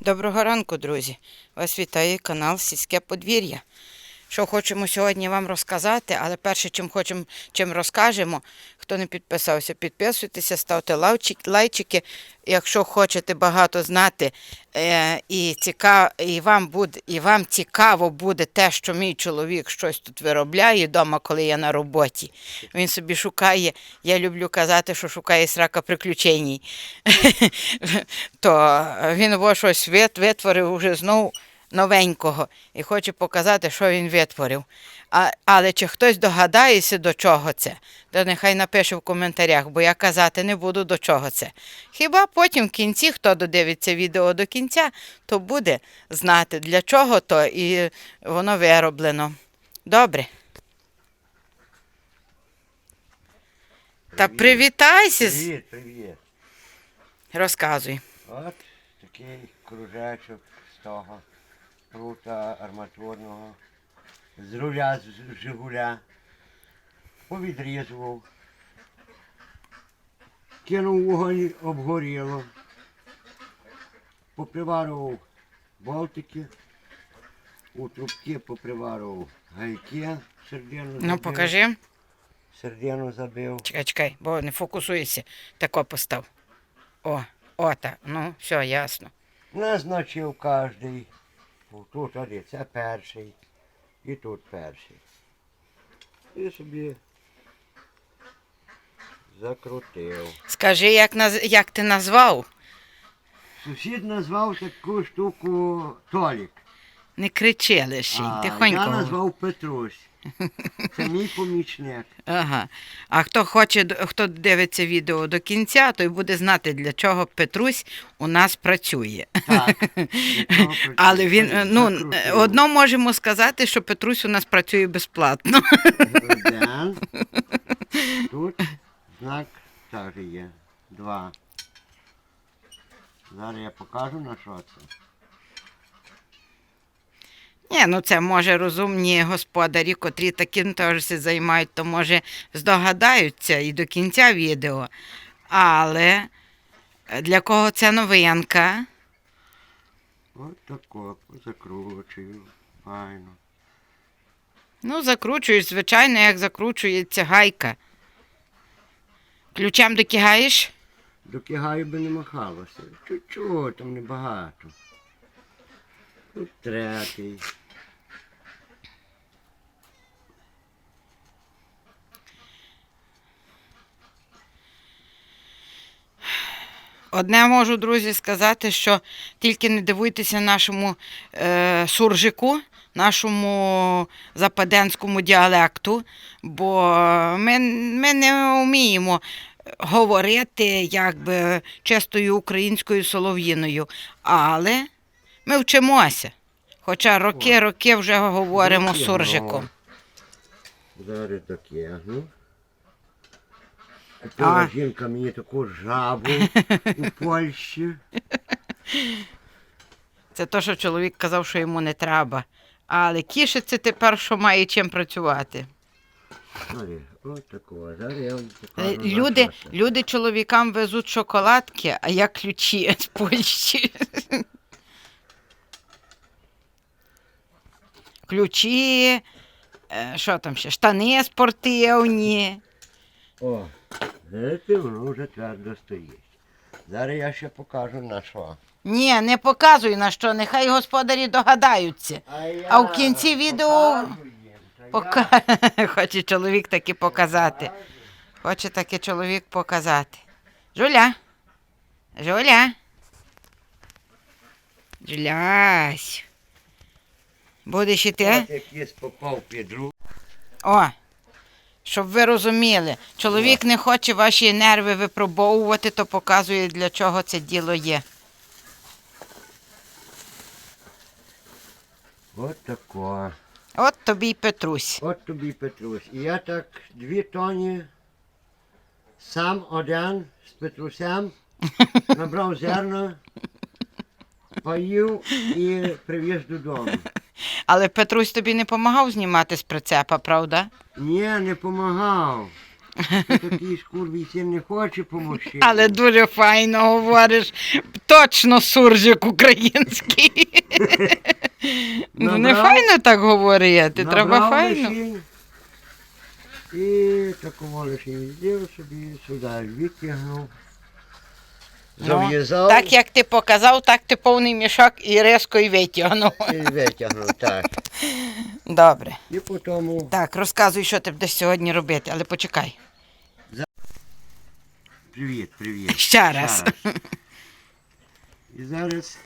Доброго ранку, друзі! Вас вітає канал Сільське подвір'я. Що хочемо сьогодні вам розказати, але перше, чим хочемо, чим розкажемо, хто не підписався, підписуйтеся, ставте лайчики. Якщо хочете багато знати, е, і, ціка, і, вам буде, і вам цікаво буде те, що мій чоловік щось тут виробляє вдома, коли я на роботі. Він собі шукає, я люблю казати, що шукає срака приключень. То він во щось витворив вже знову новенького і хоче показати, що він витворив. А, але чи хтось догадається, до чого це, то нехай напише в коментарях, бо я казати не буду, до чого це. Хіба потім в кінці, хто додивиться відео до кінця, то буде знати, для чого то і воно вироблено. Добре. Та привітайся, Привіт, привіт. розказуй. От такий кружечок з того прута арматурного, з руля з Жигуля. Повідрізував. Кинув вогонь, обгоріло. Поприварував болтики. У трубки поприварував гайки, сердину забив. Ну, покажи. Сердину забив. Чекай, чекай, бо не фокусується. Тако постав. О, о, так. Ну, все, ясно. Назначив кожний. Тут один, це перший. І тут перший. І собі закрутив. Скажи, як, наз... як ти назвав? Сусід назвав таку штуку Толік. Не кричи лише, А тихонько. я назвав Петрусь. Це мій помічник. Ага. А хто хоче, хто дивиться відео до кінця, той буде знати, для чого Петрусь у нас працює. Так. Але він, ну, одно можемо сказати, що Петрусь у нас працює безплатно. Тут знак теж є. Два. Зараз я покажу на що це. Ні, ну це може розумні господарі, котрі таким теж займають, то може здогадаються і до кінця відео. Але для кого це новинка? От тако, закручую. Файно. Ну, закручуєш, звичайно, як закручується гайка. Ключем докигаєш? До кигаю би не махалося. Чуть-чуть, там небагато. Третій. Одне можу, друзі, сказати, що тільки не дивуйтеся нашому е, суржику, нашому западенському діалекту, бо ми, ми не вміємо говорити якби чистою українською солов'їною, але ми вчимося. Хоча роки-роки вже говоримо Роки, суржиком. Зараз докигну. А. Купила жінка мені таку жабу у Польщі. Це то, що чоловік казав, що йому не треба. Але кішиться тепер, що має чим працювати. От такого. Зараз я вам Е, покажу. Люди, люди чоловікам везуть шоколадки, а я ключі з Польщі. Ключі, е, що там ще? Штани спортивні. О, воно вже твердо стоїть. Зараз я ще покажу на що. Ні, не показуй на що, нехай господарі догадаються. А в кінці відео Пока... Хоче чоловік таки показати. Хоче таки чоловік показати. Жуля. Жуля. Жулясь. Будеш? От руку. О, щоб ви розуміли, чоловік не хоче ваші нерви випробовувати, то показує, для чого це діло є. От тако. От тобі й Петрусь. От тобі Петрусь. І я так дві тоні сам один з Петрусем набрав зерно, поїв і привіз додому. Але Петрусь тобі не допомагав знімати з прицепа, правда? Ні, не помагав. такий скурвій син не хоче помогти. Але дуже файно говориш. Точно суржик український. Ну, не файно так говорити, треба файно. І такого лишінь зробив собі, сюди витягнув. Ну, Зав'язав Так як ти показав, так ти повний мішок і резко і витягнув. і витягнув, так. Добре. І потім Так, розказуй, що ти будеш сьогодні робити, але почекай. привіт, привіт. Ще раз. І зараз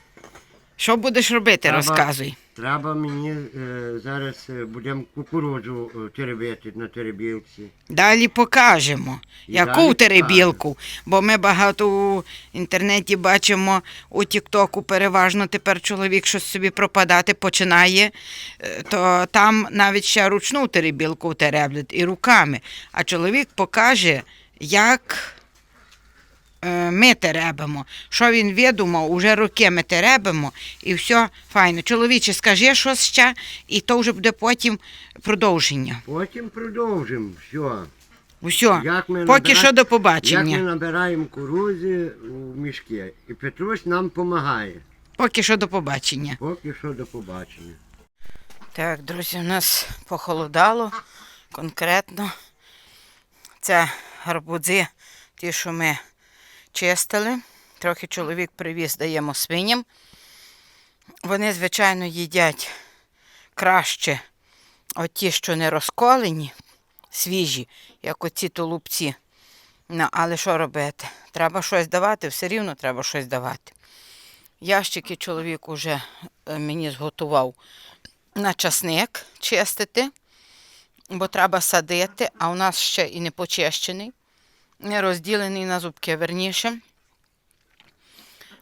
Що будеш робити, Треба- розказуй. Треба мені е, зараз е, будемо кукурудзу е, теребити на теребілці. Далі покажемо, І яку далі теребілку. Бо ми багато у інтернеті бачимо у Тіктоку переважно тепер чоловік щось собі пропадати починає, е, то там навіть ще ручну теребілку тереблять і руками. А чоловік покаже, як ми теребимо. Що він видумав, уже роки ми теребимо, і все файно. Чоловіче, скажи щось ще, і то вже буде потім продовження. Потім продовжимо. Все. Усьо. Як ми Поки набира- що до побачення. Як ми набираємо кукурудзи у мішки. І Петрусь нам допомагає. Поки що до побачення. Поки що до побачення. Так, друзі, у нас похолодало конкретно. Це гарбузи, ті, що ми чистили. Трохи чоловік привіз, даємо свиням. Вони, звичайно, їдять краще оті, що не розколені, свіжі, як оці тулубці. Ну, але що робити? Треба щось давати, все рівно треба щось давати. Ящики чоловік уже е, мені зготував на часник чистити, бо треба садити, а у нас ще і не почищений, розділений на зубки, верніше.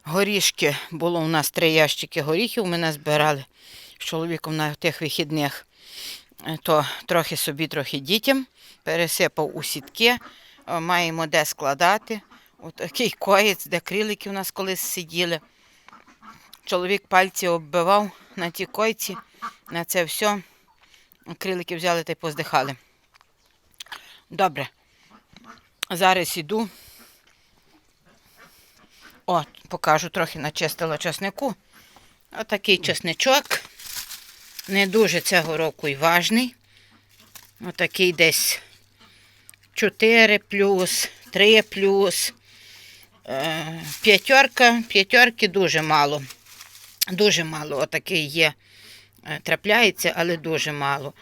Горішки було у нас три ящики горіхів. Ми назбирали з чоловіком на тих вихідних. Е, То трохи собі, трохи дітям. Пересипав у сітки. Е, Маємо де складати. От такий коєць, де крилики у нас колись сиділи. Чоловік пальці оббивав на тій койці, на це все. Крилики взяли та й поздихали. Добре. Зараз іду. От, покажу, трохи начистила часнику. Отакий чесничок. Не дуже цього року і важний. Отакий десь 4 плюс, 3 плюс. Е, П'ятерка, п'ятерки дуже мало. Дуже мало отакий є. Е, Трапляється, але дуже мало.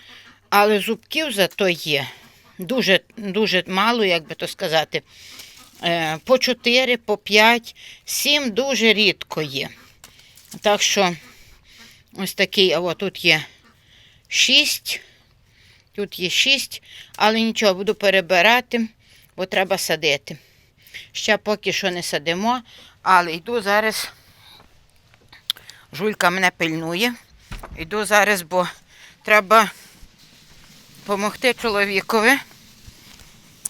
Але зубків зато є. Дуже, дуже мало, як би то сказати. Е, По 4, по 5, 7 дуже рідко є. Так що ось такий, а от тут є 6. Тут є 6, але нічого, буду перебирати, бо треба садити. Ще поки що не садимо, але йду зараз. Жулька мене пильнує. Йду зараз, бо треба допомогти чоловікові.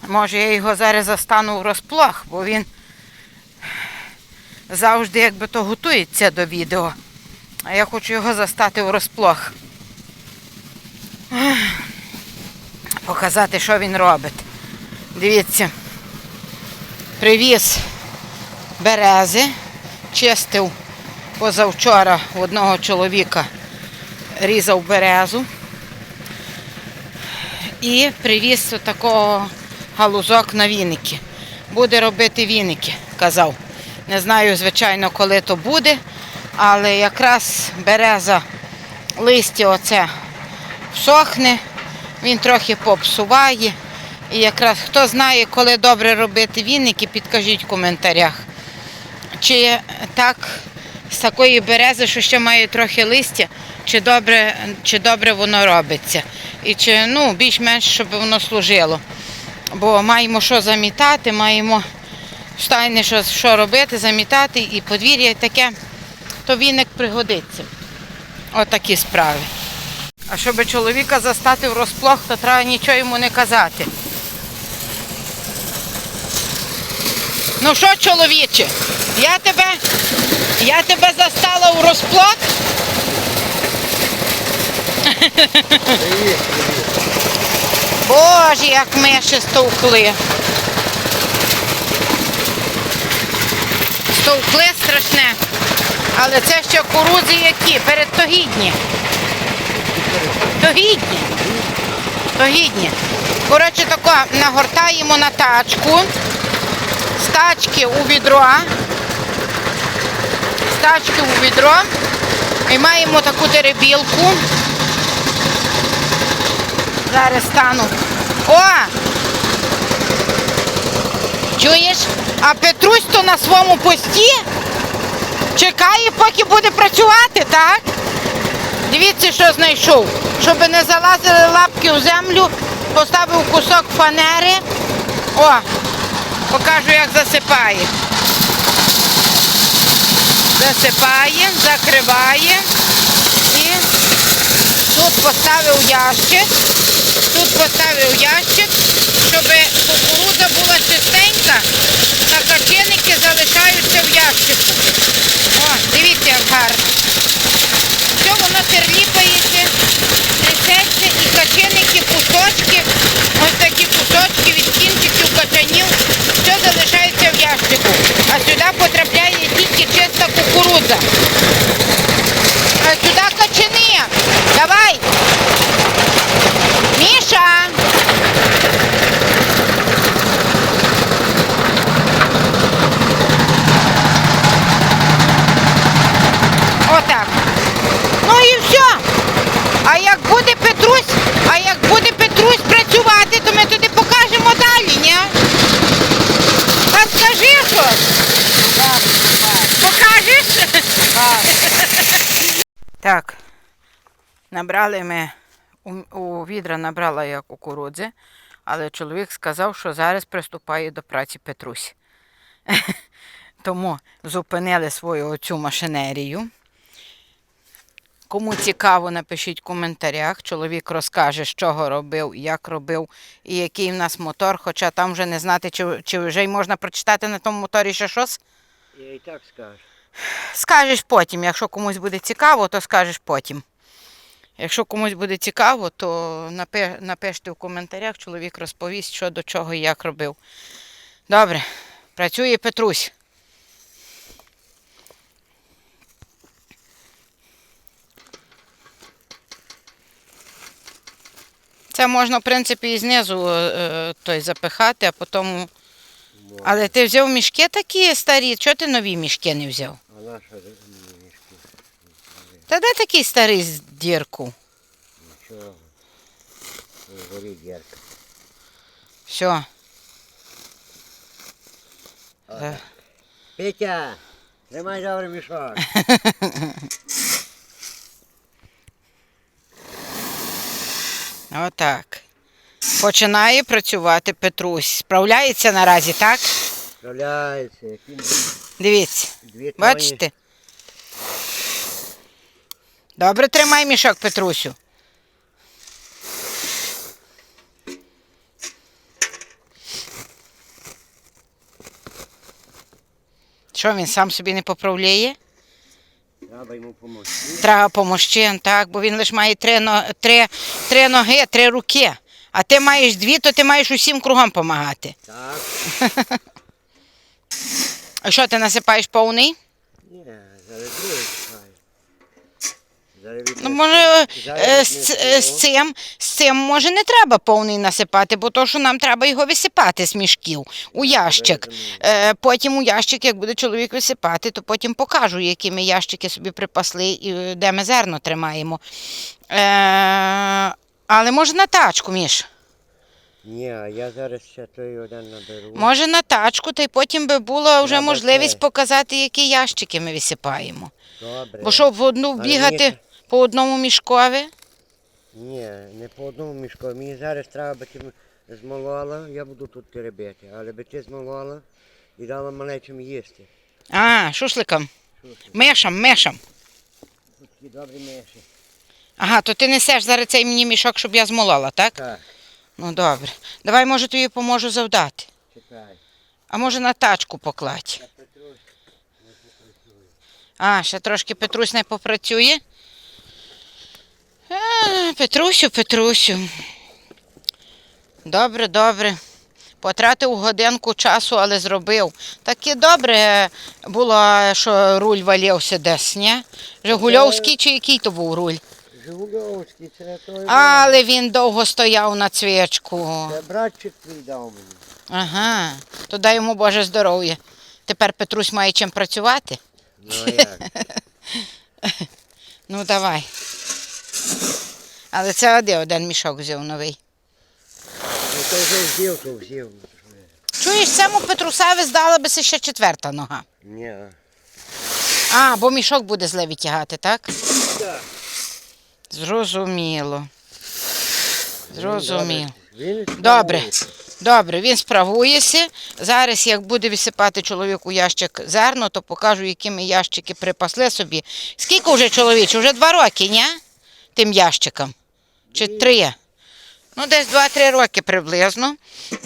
Може, я його зараз застану врозплох, бо він завжди якби то готується до відео. А я хочу його застати врозплох. Ех, Показати, що він робить. Дивіться, привіз берези, чистив позавчора одного чоловіка різав березу і привіз такого галузок на віники. Буде робити віники, казав. Не знаю, звичайно, коли то буде, але якраз береза листя оце всохне, він трохи попсуває. І якраз хто знає, коли добре робити віники, підкажіть в коментарях. Чи так з такої берези, що ще має трохи листя, чи добре, чи добре воно робиться. І чи ну, більш-менш, щоб воно служило. Бо маємо що замітати, маємо стайне що, що робити, замітати і подвір'я таке, то віник пригодиться. Отакі справи. А щоб чоловіка застати врозплох, то треба нічого йому не казати. Ну що, чоловіче, я тебе, я тебе застала у розплак. Боже, як миші стовкли. Стовкли страшне. Але це ще кукурудзи які? Передтогідні. Тогідні. Тогідні. Коротше, тако нагортаємо на тачку. З тачки у відро. З тачки у відро. І маємо таку теребілку. Зараз стану. О! Чуєш? А Петрусь то на своєму пості чекає, поки буде працювати, так? Дивіться, що знайшов. Щоб не залазили лапки в землю, поставив кусок фанери. О, покажу, як засипає. Засипає, закриває тут поставив ящик. Тут поставив ящик, щоб кукурудза була чистенька, та каченики залишаються в ящику. О, дивіться, як гарно. Все воно терліпається, трясеться і каченики, кусочки, ось такі кусочки від кінчиків качанів, все залишається в ящику. А сюди потрапляє тільки чиста кукурудза. Давай. Міша! Отак. Ну і все. А як буде Петрусь, а як буде Петрусь працювати, то ми туди покажемо далі, ні? А скажи щось. Покажеш? Так. Набрали ми у, відра набрала я кукурудзи, але чоловік сказав, що зараз приступає до праці Петрусь. Тому зупинили свою оцю машинерію. Кому цікаво, напишіть в коментарях. Чоловік розкаже, з чого робив, як робив і який в нас мотор, хоча там вже не знати, чи, чи вже й можна прочитати на тому моторі ще щось. Я і так скажу. Скажеш потім. Якщо комусь буде цікаво, то скажеш потім. Якщо комусь буде цікаво, то напи- напишіть в коментарях, чоловік розповість, що до чого і як робив. Добре, працює Петрусь. Це можна, в принципі, і знизу е, той запихати, а потім. Але ти взяв мішки такі старі, чого ти нові мішки не взяв? А наша мішки? Та де такий старий дірку? Нічого. Горить ярко. Все. Петя, тримай добре мішок. Отак. Починає працювати Петрусь. Справляється наразі, так? Справляється. Дивіться. дві тоні. Бачите? Добре тримай мішок, Петрусю. Що він сам собі не поправляє? Треба йому допомогти. Треба помощин, так, бо він лише має три, три, три ноги, три руки. А ти маєш дві, то ти маєш усім кругом допомагати. Так. А що, ти насипаєш повний? Ні. Зараз Ну, може, е, з, е, з цим, з цим, може, не треба повний насипати, бо то, що нам треба його висипати з мішків у ящик. Е, потім у ящик, як буде чоловік висипати, то потім покажу, які ми ящики собі припасли і е, де ми зерно тримаємо. Е, але може на тачку, Міш. Ні, а я зараз ще той один наберу. Може на тачку, та й потім би була вже можливість показати, які ящики ми висипаємо. Добре. Бо щоб в одну бігати по одному мішкові. Ні, не по одному мішку. Мені зараз треба би ти змолола, я буду тут теребити, але би ти змолола і дала малечим їсти. А, шушликом. Слухай, Мишам, мишам. тут такі добрі миші. Ага, то ти несеш зараз цей мені мішок, щоб я змолола, так? Так, Ну добре. Давай, може, тобі поможу завдати. чекай. А може на тачку покладь. А, ще трошки Петрусь не попрацює. А, Петрусю, Петрусю. Добре, добре. Потратив годинку часу, але зробив. Таке добре було, що руль валявся десь, ні? Жигульовський чи який то був руль? Жигульовський, це той. Але він довго стояв на цвічку. Це братчик твій дав мені. Ага, то дай йому Боже здоров'я. Тепер Петрусь має чим працювати. Ну а як? Ну давай. Але це один, один мішок взяв новий. Ну то вже взяв, то взяв. Чуєш, цьому Петрусеві здала би ще четверта нога. Ні. А, бо мішок буде зле відтягати, так? Так. Зрозуміло. Зрозуміло. Він Добре. Добре, він справується. Зараз, як буде висипати чоловік у ящик зерно, то покажу, які ми ящики припасли собі. Скільки вже чоловіче? Вже два роки, ні? Тим ящикам? Чи три? Ну, десь два-три роки приблизно.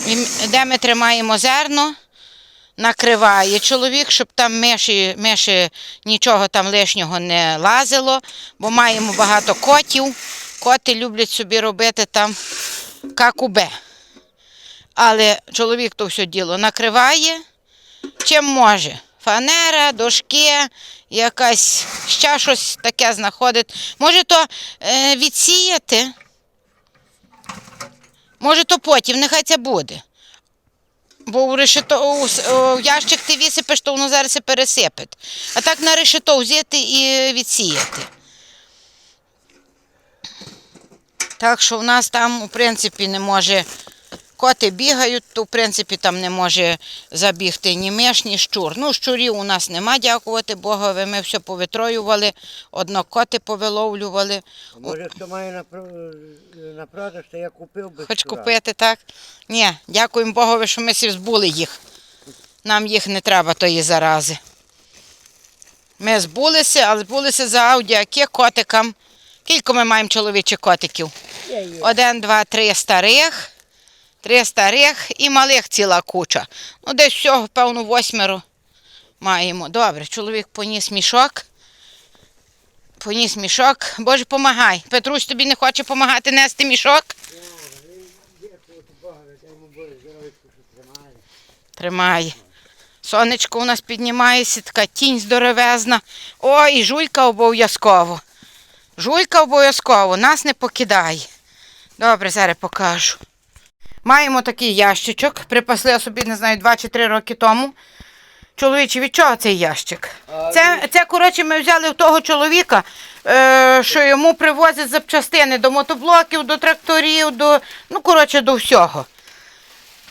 І де ми тримаємо зерно, накриває чоловік, щоб там миші, миші нічого там лишнього не лазило, бо маємо багато котів. Коти люблять собі робити там какубе. Але чоловік то все діло накриває, чим може. Фанера, дошки, якась ще щось таке знаходить. Може то е, відсіяти, може то потім, нехай це буде. Бо у решето, у ящик ти висипеш, то воно зараз пересипить. А так на решето взяти і відсіяти. Так що в нас там, у принципі, не може. Коти бігають, то в принципі там не може забігти ні миш, ні щур. Ну, щурів у нас нема, дякувати Богові. Ми все повитроювали, одно коти повиловлювали. Може, хто має на, на продаж, то я купив би. Хоч щура. купити, так? Ні, дякуємо Богові, що ми всі збули їх. Нам їх не треба тої зарази. Ми збулися, але збулися за аудіаки котикам. Кілько ми маємо чоловічих котиків? Один, два, три старих, три старих і малих ціла куча. Ну, десь всього, певно, восьмеро маємо. Добре, чоловік поніс мішок. Поніс мішок. Боже, помагай. Петрусь тобі не хоче допомагати нести мішок. Тримає. Сонечко у нас піднімається, така тінь здоровезна. Ой, і жуйка обов'язково. Жуйка обов'язково, нас не покидає. Добре, зараз покажу. Маємо такий ящичок. Припасли собі, не знаю, 2 чи 3 роки тому. Чоловіче, від чого цей ящик? Це, це коротше, ми взяли в того чоловіка, е, що йому привозять запчастини до мотоблоків, до тракторів, до, ну, коротше, до всього.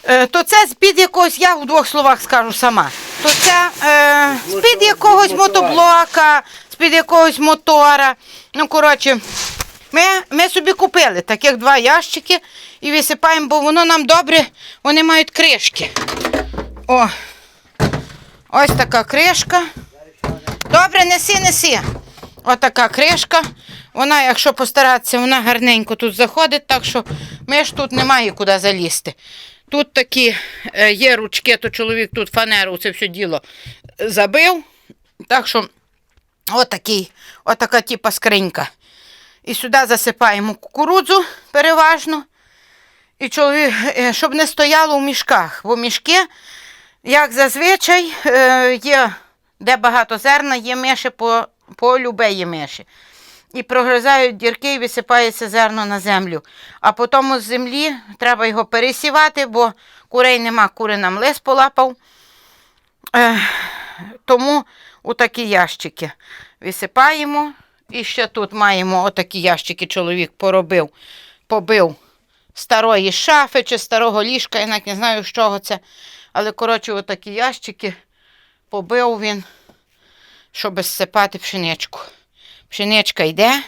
Е, то це з-під якогось, я в двох словах скажу сама. То це е, з-під якогось мотоблока, з-під якогось мотора. Ну, коротше, ми, ми собі купили таких два ящики і висипаємо, бо воно нам добре, вони мають кришки. О, ось така кришка. Добре, неси, неси. Отака кришка. Вона, якщо постаратися, вона гарненько тут заходить, так що ми ж тут немає куди залізти. Тут такі е, є ручки, то чоловік тут фанеру це все діло забив. Так що отакий, отака типа скринька. І сюди засипаємо кукурудзу переважно. І чоловік, е, щоб не стояло в мішках, бо мішки, як зазвичай, е, є, де багато зерна, є миші по, по любе миші. І прогризають дірки і висипається зерно на землю. А потім з землі треба його пересівати, бо курей нема, кури нам лис полапав. Е, тому у такі ящики висипаємо. І ще тут маємо отакі ящики, чоловік поробив, побив старої шафи чи старого ліжка, я навіть не знаю, з чого це. Але, коротше, отакі ящики побив він, щоб зсипати пшеничку. Пшеничка йде,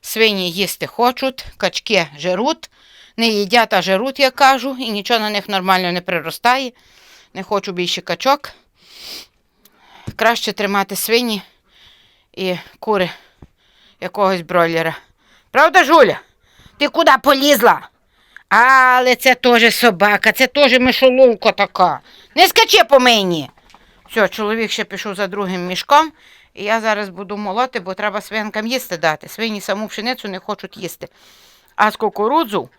свині їсти хочуть, качки жируть, не їдять, а жируть, я кажу, і нічого на них нормально не приростає. Не хочу більше качок. Краще тримати свині і кури якогось бройлера. Правда, Жуля? Ти куди полізла? Але це теж собака, це теж мишоловка така. Не скачи по мені. Все, чоловік ще пішов за другим мішком, і я зараз буду молоти, бо треба свинкам їсти дати. Свині саму пшеницю не хочуть їсти. А з кукурудзу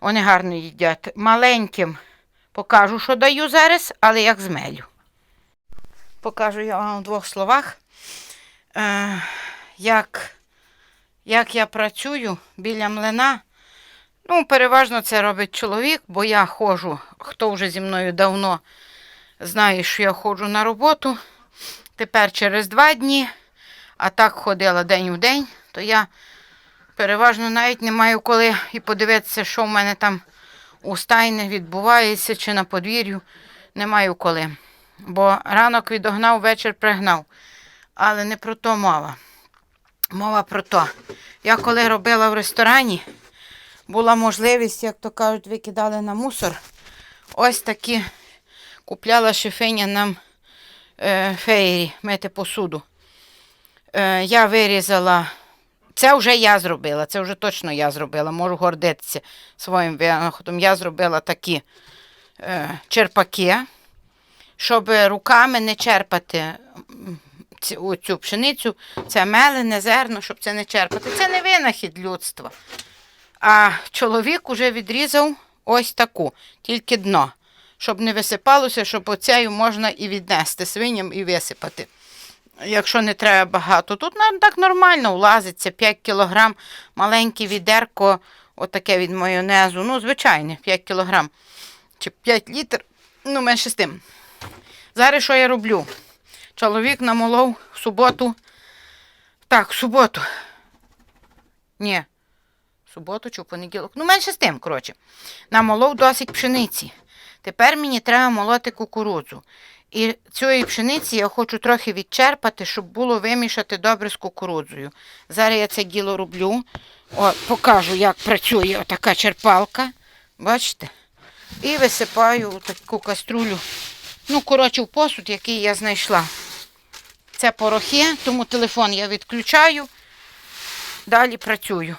Вони гарно їдять. Маленьким покажу, що даю зараз, але як змелю. Покажу я вам в двох словах, е, як, як я працюю біля млина. Ну, переважно це робить чоловік, бо я ходжу, хто вже зі мною давно знає, що я ходжу на роботу. Тепер через два дні, а так ходила день у день, то я переважно навіть не маю коли і подивитися, що в мене там у стайні відбувається чи на подвір'ю. Не маю коли. Бо ранок відогнав, вечір пригнав. Але не про то мова. Мова про то. Я коли робила в ресторані, була можливість, як то кажуть, викидали на мусор. Ось такі купляла шифиня нам е, феєрі мити посуду. Е, я вирізала. Це вже я зробила, це вже точно я зробила. Можу гордитися своїм винаходом. Я зробила такі е, черпаки, щоб руками не черпати ці- пшеницю, це мелене зерно, щоб це не черпати. Це не винахід людства. А чоловік уже відрізав ось таку, тільки дно, щоб не висипалося, щоб оцею можна і віднести свиням і висипати. Якщо не треба багато, тут нам так нормально влазиться 5 кілограм, маленьке відерко, отаке від майонезу, ну, звичайне, 5 кілограм чи 5 літр, ну, менше з тим. Зараз що я роблю? Чоловік намолов в суботу. Так, в суботу. Ні, суботу чи в понеділок. Ну, менше з тим, коротше. Намолов досить пшениці. Тепер мені треба молоти кукурудзу. І цієї пшениці я хочу трохи відчерпати, щоб було вимішати добре з кукурудзою. Зараз я це діло роблю. О, покажу, як працює отака черпалка. Бачите? І висипаю таку каструлю. Ну, коротше, в посуд, який я знайшла. Це порохи, тому телефон я відключаю. Далі працюю.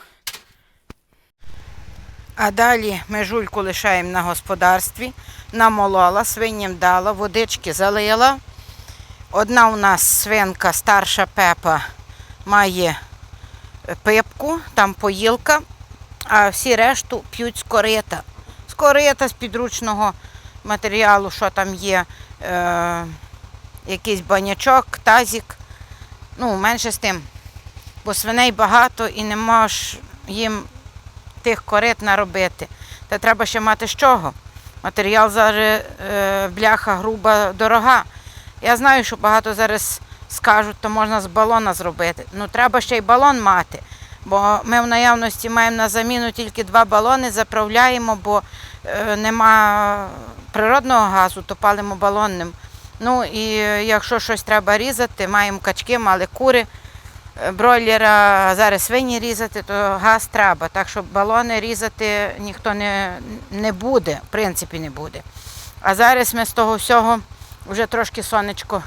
А далі ми жульку лишаємо на господарстві. Намолола, свиням дала, водички залила. Одна у нас свинка, старша пепа, має пипку, там поїлка, а всі решту п'ють з корита. З корита, з підручного матеріалу, що там є, е, якийсь банячок, тазік. Ну, менше з тим. Бо свиней багато і не можеш їм тих корит наробити. Та треба ще мати з чого. Матеріал зараз е, бляха груба, дорога. Я знаю, що багато зараз скажуть, то можна з балона зробити. Ну треба ще й балон мати. Бо ми в наявності маємо на заміну тільки два балони, заправляємо, бо е, нема природного газу, то палимо балонним. Ну і е, якщо щось треба різати, маємо качки, мали кури е, бройлера, зараз свині різати, то газ треба. Так що балони різати ніхто не, не буде, в принципі, не буде. А зараз ми з того всього вже трошки сонечко.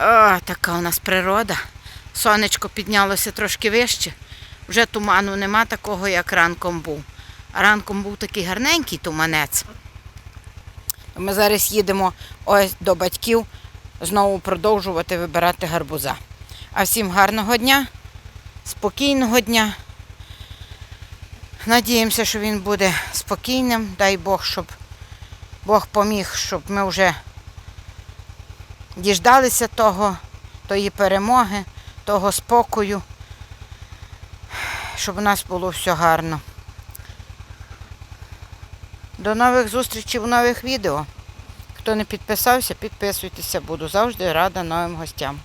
О, така у нас природа. Сонечко піднялося трошки вище. Вже туману нема такого, як ранком був. Ранком був такий гарненький туманець. Ми зараз їдемо ось до батьків знову продовжувати вибирати гарбуза. А всім гарного дня, спокійного дня. Надіємося, що він буде спокійним. Дай Бог, щоб Бог поміг, щоб ми вже діждалися того, тої перемоги, того спокою, щоб у нас було все гарно. До нових зустрічей в нових відео. Хто не підписався, підписуйтеся, буду завжди рада новим гостям.